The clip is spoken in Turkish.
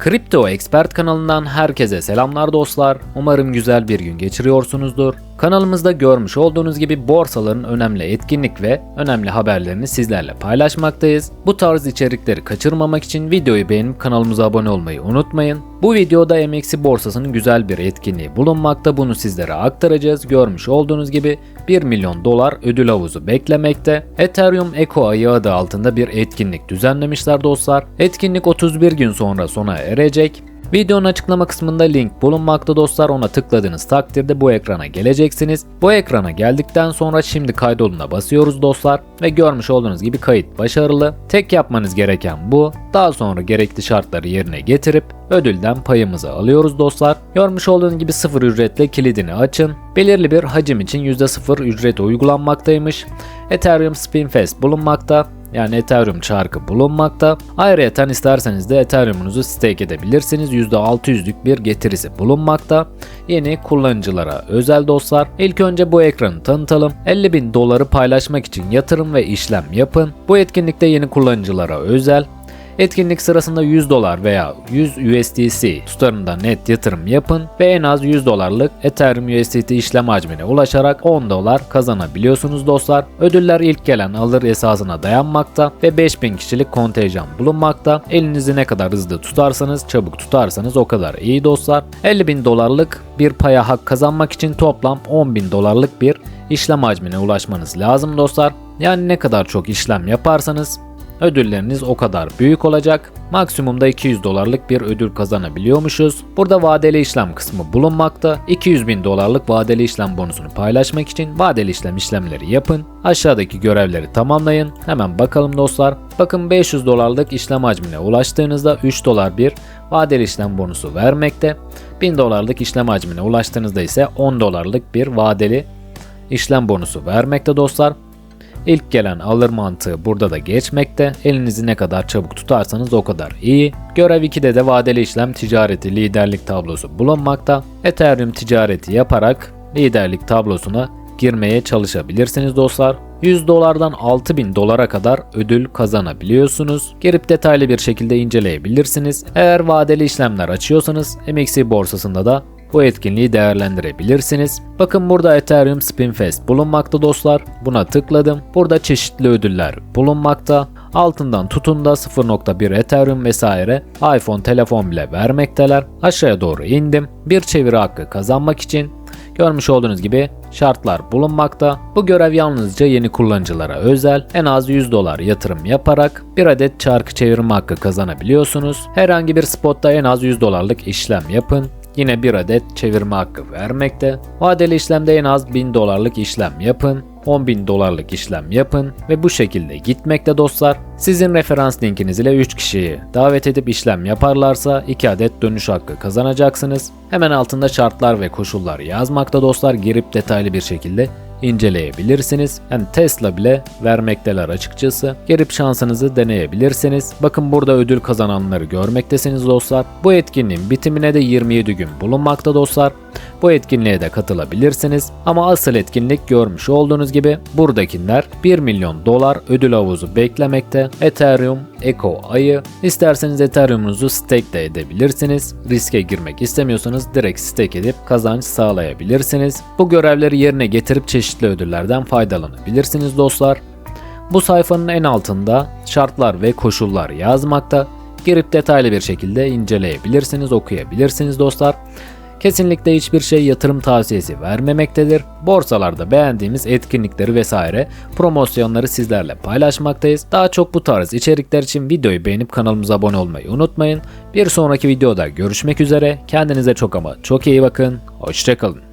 Kripto Expert kanalından herkese selamlar dostlar. Umarım güzel bir gün geçiriyorsunuzdur. Kanalımızda görmüş olduğunuz gibi borsaların önemli etkinlik ve önemli haberlerini sizlerle paylaşmaktayız. Bu tarz içerikleri kaçırmamak için videoyu beğenip kanalımıza abone olmayı unutmayın. Bu videoda MXC borsasının güzel bir etkinliği bulunmakta. Bunu sizlere aktaracağız. Görmüş olduğunuz gibi 1 milyon dolar ödül havuzu beklemekte. Ethereum Eco ayı adı altında bir etkinlik düzenlemişler dostlar. Etkinlik 31 gün sonra sona erecek. Videonun açıklama kısmında link bulunmakta dostlar. Ona tıkladığınız takdirde bu ekrana geleceksiniz. Bu ekrana geldikten sonra şimdi kaydoluna basıyoruz dostlar. Ve görmüş olduğunuz gibi kayıt başarılı. Tek yapmanız gereken bu. Daha sonra gerekli şartları yerine getirip ödülden payımızı alıyoruz dostlar. Görmüş olduğunuz gibi sıfır ücretle kilidini açın. Belirli bir hacim için %0 ücret uygulanmaktaymış. Ethereum Spinfest bulunmakta yani Ethereum çarkı bulunmakta. Ayrıca isterseniz de Ethereum'unuzu stake edebilirsiniz. %600'lük bir getirisi bulunmakta. Yeni kullanıcılara özel dostlar. İlk önce bu ekranı tanıtalım. 50 bin doları paylaşmak için yatırım ve işlem yapın. Bu etkinlikte yeni kullanıcılara özel. Etkinlik sırasında 100 dolar veya 100 USDC tutarında net yatırım yapın ve en az 100 dolarlık Ethereum USDT işlem hacmine ulaşarak 10 dolar kazanabiliyorsunuz dostlar. Ödüller ilk gelen alır esasına dayanmakta ve 5000 kişilik kontenjan bulunmakta. Elinizi ne kadar hızlı tutarsanız, çabuk tutarsanız o kadar iyi dostlar. 50 bin dolarlık bir paya hak kazanmak için toplam 10 bin dolarlık bir işlem hacmine ulaşmanız lazım dostlar. Yani ne kadar çok işlem yaparsanız ödülleriniz o kadar büyük olacak. Maksimumda 200 dolarlık bir ödül kazanabiliyormuşuz. Burada vadeli işlem kısmı bulunmakta. 200 bin dolarlık vadeli işlem bonusunu paylaşmak için vadeli işlem işlemleri yapın. Aşağıdaki görevleri tamamlayın. Hemen bakalım dostlar. Bakın 500 dolarlık işlem hacmine ulaştığınızda 3 dolar bir vadeli işlem bonusu vermekte. 1000 dolarlık işlem hacmine ulaştığınızda ise 10 dolarlık bir vadeli işlem bonusu vermekte dostlar. İlk gelen alır mantığı burada da geçmekte. Elinizi ne kadar çabuk tutarsanız o kadar iyi. Görev 2'de de vadeli işlem ticareti liderlik tablosu bulunmakta. Ethereum ticareti yaparak liderlik tablosuna girmeye çalışabilirsiniz dostlar. 100 dolardan 6000 dolara kadar ödül kazanabiliyorsunuz. Girip detaylı bir şekilde inceleyebilirsiniz. Eğer vadeli işlemler açıyorsanız MXC borsasında da bu etkinliği değerlendirebilirsiniz. Bakın burada Ethereum Spinfest bulunmakta dostlar. Buna tıkladım. Burada çeşitli ödüller bulunmakta. Altından tutun da 0.1 Ethereum vesaire iPhone telefon bile vermekteler. Aşağıya doğru indim. Bir çeviri hakkı kazanmak için Görmüş olduğunuz gibi şartlar bulunmakta. Bu görev yalnızca yeni kullanıcılara özel. En az 100 dolar yatırım yaparak bir adet çarkı çevirme hakkı kazanabiliyorsunuz. Herhangi bir spotta en az 100 dolarlık işlem yapın. Yine bir adet çevirme hakkı vermekte. Vadeli işlemde en az 1000 dolarlık işlem yapın. 10 bin dolarlık işlem yapın ve bu şekilde gitmekte dostlar. Sizin referans linkiniz ile 3 kişiyi davet edip işlem yaparlarsa 2 adet dönüş hakkı kazanacaksınız. Hemen altında şartlar ve koşullar yazmakta dostlar girip detaylı bir şekilde inceleyebilirsiniz. Yani Tesla bile vermekteler açıkçası. Gelip şansınızı deneyebilirsiniz. Bakın burada ödül kazananları görmektesiniz dostlar. Bu etkinliğin bitimine de 27 gün bulunmakta dostlar. Bu etkinliğe de katılabilirsiniz. Ama asıl etkinlik görmüş olduğunuz gibi buradakiler 1 milyon dolar ödül havuzu beklemekte. Ethereum, Echo ayı. İsterseniz Ethereum'unuzu stake de edebilirsiniz. Riske girmek istemiyorsanız direkt stake edip kazanç sağlayabilirsiniz. Bu görevleri yerine getirip çeşitli ödüllerden faydalanabilirsiniz dostlar. Bu sayfanın en altında şartlar ve koşullar yazmakta. Girip detaylı bir şekilde inceleyebilirsiniz, okuyabilirsiniz dostlar. Kesinlikle hiçbir şey yatırım tavsiyesi vermemektedir. Borsalarda beğendiğimiz etkinlikleri vesaire promosyonları sizlerle paylaşmaktayız. Daha çok bu tarz içerikler için videoyu beğenip kanalımıza abone olmayı unutmayın. Bir sonraki videoda görüşmek üzere. Kendinize çok ama çok iyi bakın. Hoşçakalın.